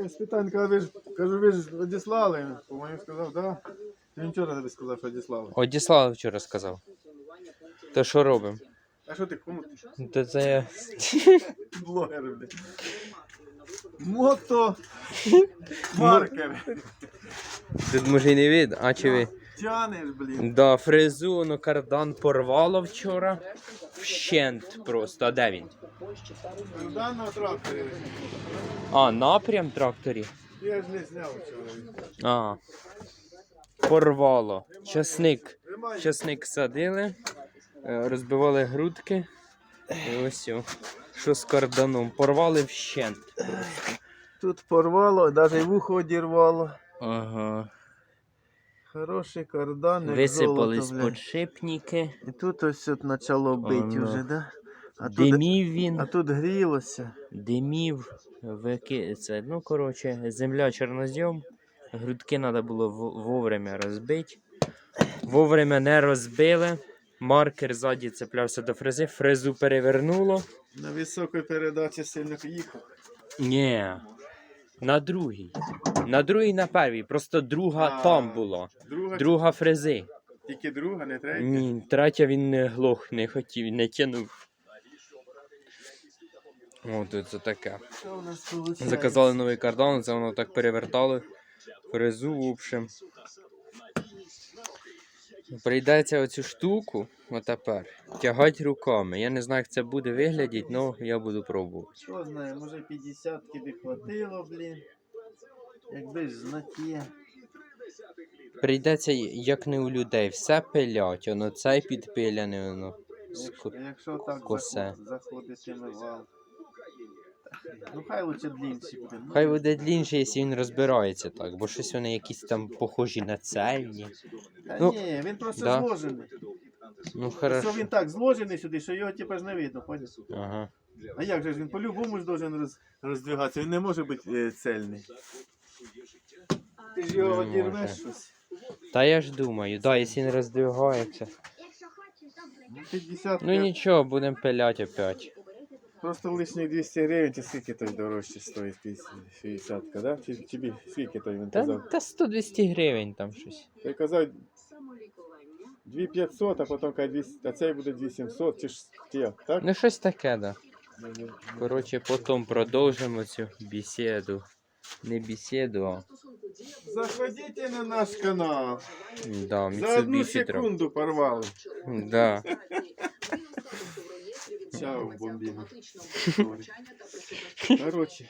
Я каже, ви ж, кажу, ви ж одіслали. По-моєму сказав. Да? Він вчора тобі сказав, що одіслали. Одіслав вчора сказав. То що робимо? А що ти кому ти? То це я. Блогер, блядь. Мото. Маркер. Тут може і не від, а чи ви? Тянеш, блін. Да, фрезу, ну кардан порвало вчора. Вщент просто. А де він? В даному тракторі. А, напрям тракторі. Я ж не зняв вчора. А. Порвало. Часник. Часник садили, е, розбивали грудки. І ось о, що з карданом. Порвали вщент. Тут порвало, навіть вухо одірвало. Ага. Хороший кардан, Висипались подшипники. І тут ось от почало бити Ано. вже, да? А тут, Димів він. а тут грілося. Димів, вики... це, ну коротше, земля чорнозем. Грудки треба було вовремя розбити. Вовремя не розбили. Маркер ззаді цеплявся до фрези, фрезу перевернуло. На високій передачі сильно їхав. Ні. На другій. На другій, на первій. Просто друга А. там була. Друга, Друга фрези. тільки друга, не третя. Ні, третя він не глох, не хотів, не тянув. О, це таке. Що у нас виходить? Заказали новий кардан, це воно так перевертали. Фрезу, в общем. Прийдеться оцю штуку, отепер, тягати руками. Я не знаю, як це буде виглядати, але я буду пробувати. Що знає, може 50 би хватило, блін. Якби ж знати. Прийдеться, як не у людей, все пилять, воно цей підпиляне, воно. Якщо, якщо так косе. заход, заходитиме вал. Ну хай лучше длинші буде. Ну, Хай буде длінше, якщо він розбирається так, бо щось вони якісь там похожі на цельні. Та ну, ні, він просто да. зложений. Ну Що хорошо. він так зложений сюди, що його типа ж не видно, поняв? Ага. А як же ж він по-любому ж должен роз, роздвигатися, він не може бути е, цельний. Ти ж його Не одірвеш щось. Та я ж думаю, да, якщо він роздвигається. Ну, 50 Ну нічого, будемо пиляти опять. Просто лишніх 200 гривень, чи скільки той дорожче стоїть 60, да? Чи, чи бі- скільки той він Та, казав? та 100-200 гривень там щось. Той казав 2500, а потім каже 200, а цей буде 2700, чи ж як, так? Ну щось таке, да. Коротше, потім продовжимо цю бесіду. Не бесіду, а Заходите на наш канал. да, За одну Mitsubishi трохи. секунду порвали. Да. Чао, бомбіна. Короче,